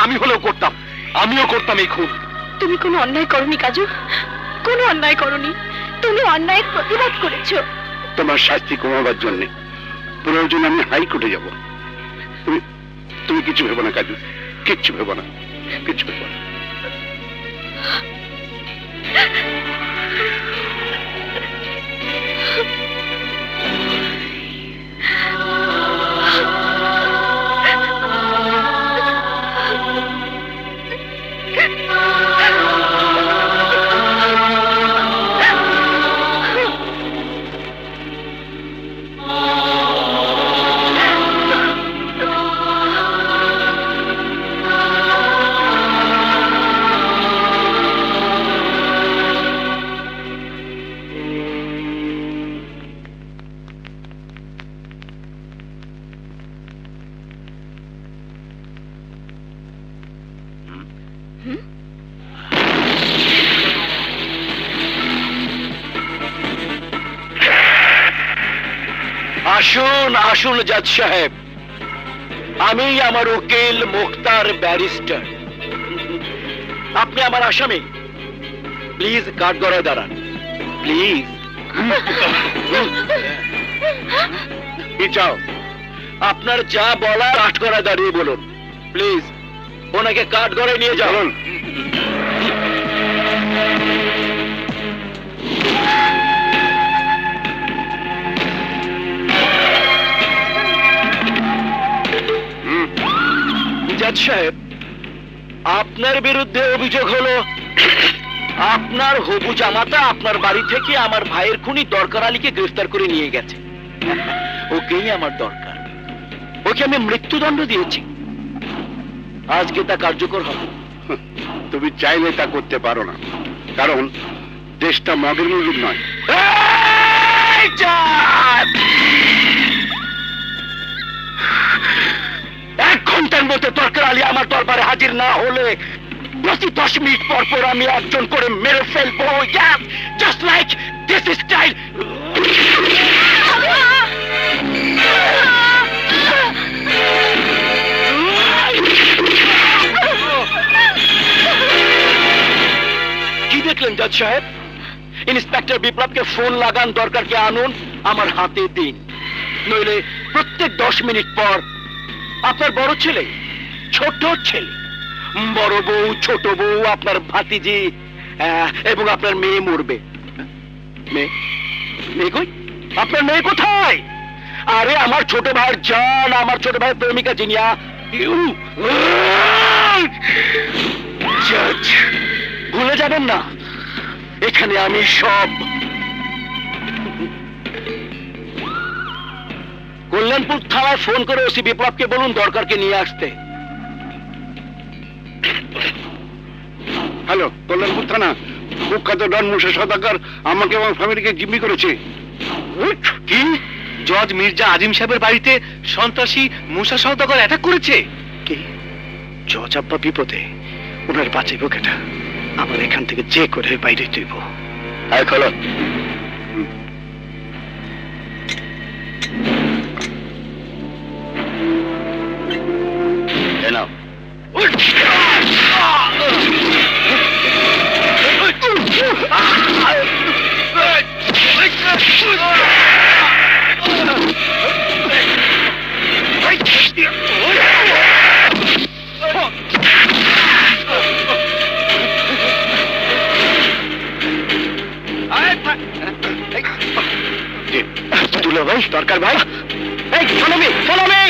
আমিও করতাম এই খুন। তুমি কোনো অন্যায় করনি কাজু কোনো অন্যায় করনি। তুমি অন্যায়ের প্রতিবাদ করেছ। তোমার শাস্তি কমাবার জন্য। প্রয়োজন আমি হাইকোর্টে যাব। তুমি তুমি কিছু ভেবো না কাজু কিচ্ছু ভেবো না কিচ্ছু ভেবো না। আসুন আসুন জাজ সাহেব। আমি আমার উকিল মুখতার ব্যারিস্টার। আপনি আমার আসামি। প্লিজ কাঠ গড়ায় দাঁড়ান। প্লিজ। কি চাও আপনার যা বলার কাঠ গড়ায় দাঁড়িয়ে বলুন। প্লিজ। ওনাকে কাঠ গড়ায় নিয়ে হুম, জাজ সাহেব আপনার বিরুদ্ধে অভিযোগ হলো আপনার হবু জামাতা আপনার বাড়ি থেকে আমার ভাইয়ের খুনি দরকার আলীকে গ্রেফতার করে নিয়ে গেছে। ওকেই আমার দরকার। ওকে আমি মৃত্যুদণ্ড দিয়েছি। আজকে তা কার্যকর হবে। তুমি চাইলে তা করতে পারো না। কারণ দেশটা মগের মুলুক নয়। এক ঘণ্টার মধ্যে দরকার আলী আমার দরবারে হাজির না হলে প্রতি দশ মিনিট পর পর আমি একজন করে মেরে ফেলব। জাস্ট লাইক দিস স্টাইল দেখলেন জাজ সাহেব, ইন্সপেক্টর বিপ্লবকে ফোন লাগান দরকারকে আনুন? আমার হাতে দিন। নইলে প্রত্যেক দশ মিনিট পর আপনার বড় ছেলে, ছোট ছেলে, বড় বউ, ছোট বউ, আপনার ভাতিজি এবং আপনার মেয়ে মরবে। আপনার মেয়ে কোথায়? আরে, আমার ছোট ভাইয়ের জান, আমার ছোট ভাইয়ের প্রেমিকা জিনিয়া ভুলে যাবেন না। এখানে আমি সব। কল্যাণপুর থানায় ফোন করে ওসি বিপ্লবকে বলুন দরকারকে নিয়ে আসতে। হ্যালো কল্যাণপুর থানা। কুখ্যাত ডন মুসা সদাকর আমাকে আমার ফ্যামিলিকে জিম্মি করেছে। কি? জজ মির্জা আজিম সাহেবের বাড়িতে সন্ত্রাসী মুসা সওদাগর অ্যাটাক করেছে? কি? জজ আব্বা বিপদে। ওনার বাঁচাইব কেটা? আমার এখান থেকে যে করে বাইরে তুইব আয় দুলো ভাই দরকার ভাই এই ফলো মি ফলো মি!